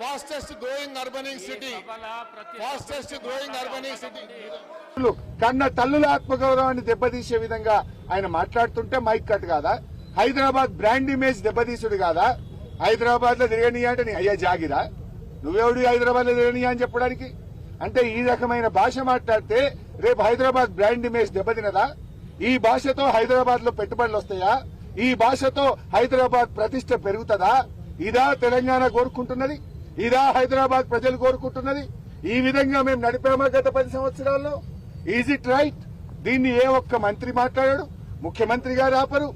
fastest growing urbaning city fastest growing urbaning city తల్లులు, కన్న తల్లుల ఆత్మగౌరవాన్ని దెబ్బతీసే విధంగా ఆయన మాట్లాడుతుంటే మైక్ కట్ కాదా? హైదరాబాద్ బ్రాండ్ ఇమేజ్ దెబ్బతీసుడు కాదా? హైదరాబాద్లో తిరగనీయ అంటే నీ అయ్యా జాగిరా? నువ్వెవడు హైదరాబాద్లో తిరగనీయ అని చెప్పడానికి? అంటే ఈ రకమైన భాష మాట్లాడితే రేపు హైదరాబాద్ బ్రాండ్ ఇమేజ్ దెబ్బతినదా? ఈ భాషతో హైదరాబాద్లో పెట్టుబడులు వస్తాయా? ఈ భాషతో హైదరాబాద్ ప్రతిష్ట పెరుగుతుందా? ఇదా తెలంగాణ కోరుకుంటున్నది. ఇదా హైదరాబాద్ ప్రజలు కోరుకుంటున్నది. ఈ విధంగా మేము నడిపామా గత పది సంవత్సరాల్లో? ఈజ్ ఇట్ రైట్ దీన్ని ఏ ఒక్క మంత్రి మాట్లాడాడు? ముఖ్యమంత్రి గారు ఆపరు.